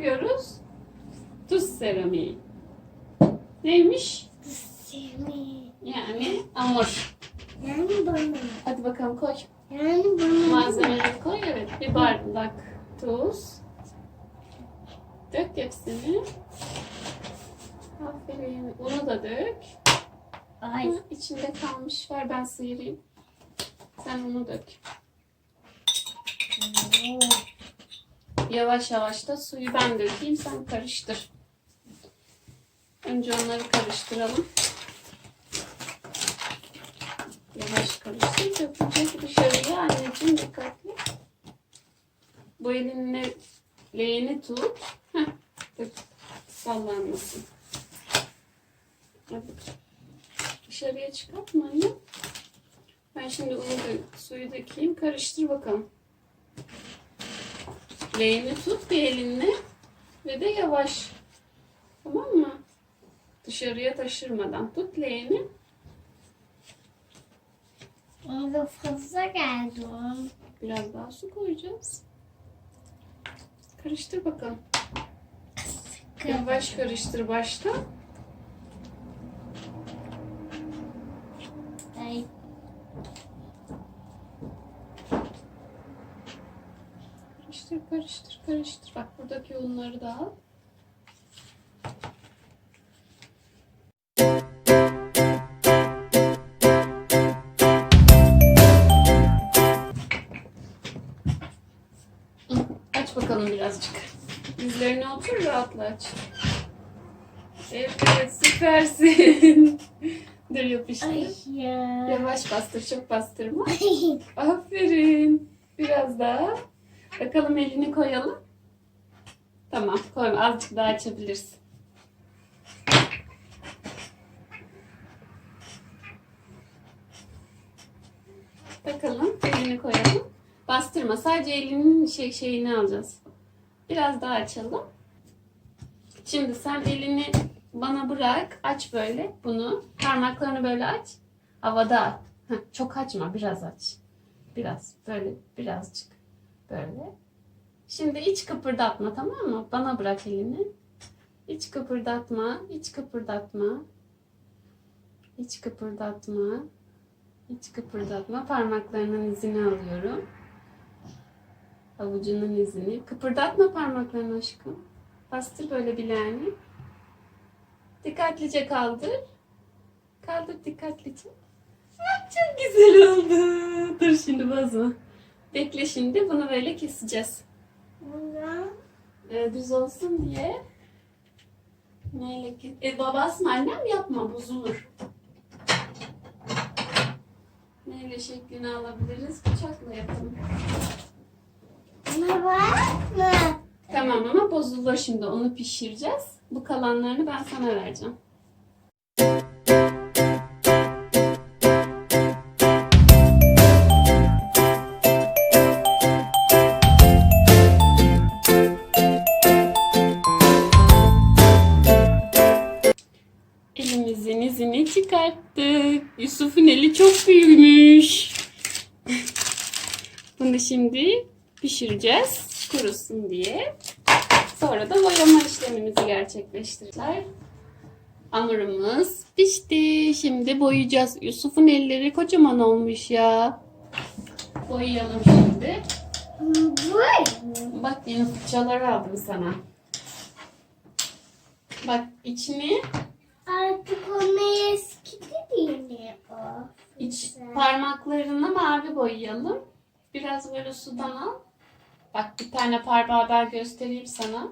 yapıyoruz? Tuz seramiği. Neymiş? Seni. Yani hamur. Yani bana. Hadi bakalım koy. Yani bana. Malzemeleri koy. Evet. Bir bardak tuz. Dök hepsini. Aferin. Unu da dök. Ay. Hı, İçinde kalmış. Ver ben sıyırayım. Sen onu dök. Yavaş yavaş da suyu ben dökeyim. Sen karıştır. Önce onları karıştıralım. Yavaş karıştır. Dökecek dışarıya anneciğim dikkatli. Bu elinle leğeni tut. Heh. Sallanmasın. Hadi. Dışarıya çıkartma anne. Ben şimdi unu da suyu dökeyim. Karıştır bakalım. Leğeni tut bir elinle ve de yavaş. Tamam mı? Dışarıya taşırmadan tut leğeni. Ama fazla geldi o. Biraz daha su koyacağız. Karıştır bakalım. Yavaş karıştır başta. Ay. Karıştır, karıştır, karıştır. Bak buradaki unları da al. Aç bakalım birazcık. Dizlerine otur rahatla aç. Evet süpersin. Dur yapıştır. Ay ya. Yavaş bastır çok bastırma. Aferin. Biraz daha. Bakalım elini koyalım. Tamam koyma. Azıcık daha açabilirsin. Bakalım elini koyalım. Bastırma. Sadece elinin şey, şeyini alacağız. Biraz daha açalım. Şimdi sen elini bana bırak. Aç böyle bunu. Parmaklarını böyle aç. Havada at. Çok açma. Biraz aç. Biraz. Böyle birazcık. Böyle. Şimdi hiç kıpırdatma tamam mı? Bana bırak elini. Hiç kıpırdatma. Hiç kıpırdatma. Hiç kıpırdatma. Hiç kıpırdatma. Parmaklarının izini alıyorum. Avucunun izini. Kıpırdatma parmaklarını aşkım. Bastır böyle bileğini. Dikkatlice kaldır. Kaldır dikkatlice. Çok güzel oldu. Dur şimdi bozma. Bekle şimdi bunu böyle keseceğiz. Buna. Ee, düz olsun diye. Neyle kes? E, babası annem yapma bozulur. Neyle şeklini alabiliriz? Bıçakla yapalım. Buna mı? Tamam ama bozulur şimdi onu pişireceğiz. Bu kalanlarını ben sana vereceğim. İzini çıkarttık. Yusuf'un eli çok büyümüş. Bunu şimdi pişireceğiz kurusun diye. Sonra da boyama işlemimizi gerçekleştireceğiz. Hamurumuz pişti. Şimdi boyayacağız. Yusuf'un elleri kocaman olmuş ya. Boyayalım şimdi. Bak yeni fırçalar aldım sana. Bak içini Artık onu eskidi değil mi o? iç parmaklarını mavi boyayalım. Biraz böyle sudan al. Bak bir tane parmağı ben göstereyim sana.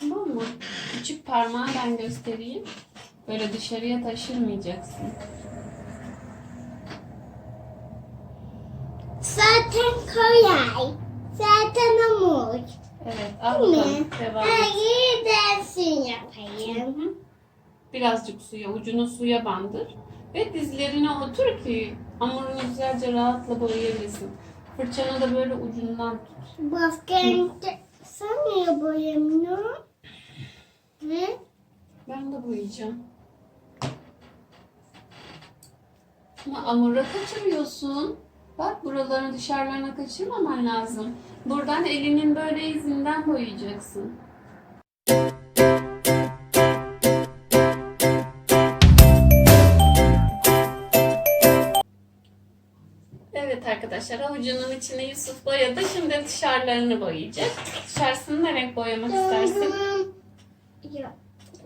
Tamam mı? Küçük parmağı ben göstereyim. Böyle dışarıya taşırmayacaksın. Zaten kolay. Zaten hamur. Evet al bakalım. Devam et. Hayır dersin Hı yapayım. hı. Birazcık suya, ucunu suya bandır. Ve dizlerine otur ki hamurunu güzelce rahatla boyayabilirsin. Fırçanı da böyle ucundan tut. Başkente sen niye boyamıyorsun? Ben de boyayacağım. Ama hamura kaçırıyorsun. Bak buraların dışarılarına kaçırmaman lazım. Buradan elinin böyle izinden boyayacaksın. Evet arkadaşlar avucunun içine Yusuf boyadı. Şimdi dışarılarını boyayacak. Dışarısını ne renk boyamak istersin? Ya.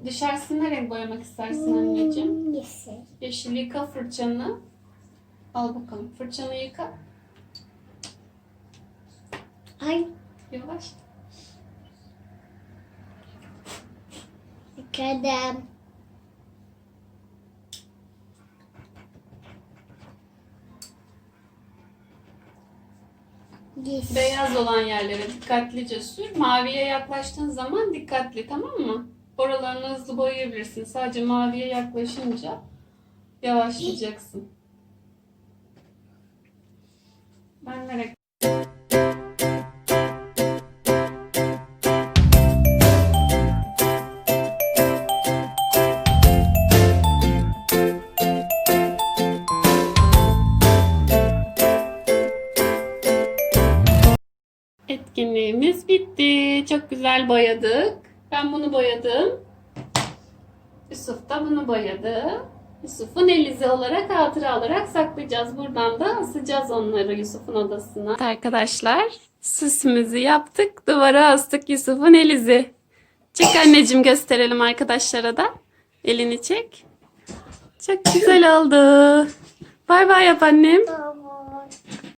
Dışarısını ne renk boyamak istersin anneciğim? Yeşil. Yeşil yıka fırçanı. Al bakalım fırçanı yıka. Ay. Yavaş. Yıkadım. Yeşil. Beyaz olan yerlere dikkatlice sür. Maviye yaklaştığın zaman dikkatli tamam mı? Oralarını hızlı boyayabilirsin. Sadece maviye yaklaşınca yavaşlayacaksın. Ben ne Çok güzel boyadık. Ben bunu boyadım. Yusuf da bunu boyadı. Yusuf'un elizi olarak hatıra olarak saklayacağız. Buradan da asacağız onları Yusuf'un odasına. Arkadaşlar süsümüzü yaptık. Duvara astık Yusuf'un elizi. Çek anneciğim gösterelim arkadaşlara da. Elini çek. Çok güzel oldu. Bay bay yap annem. Baba.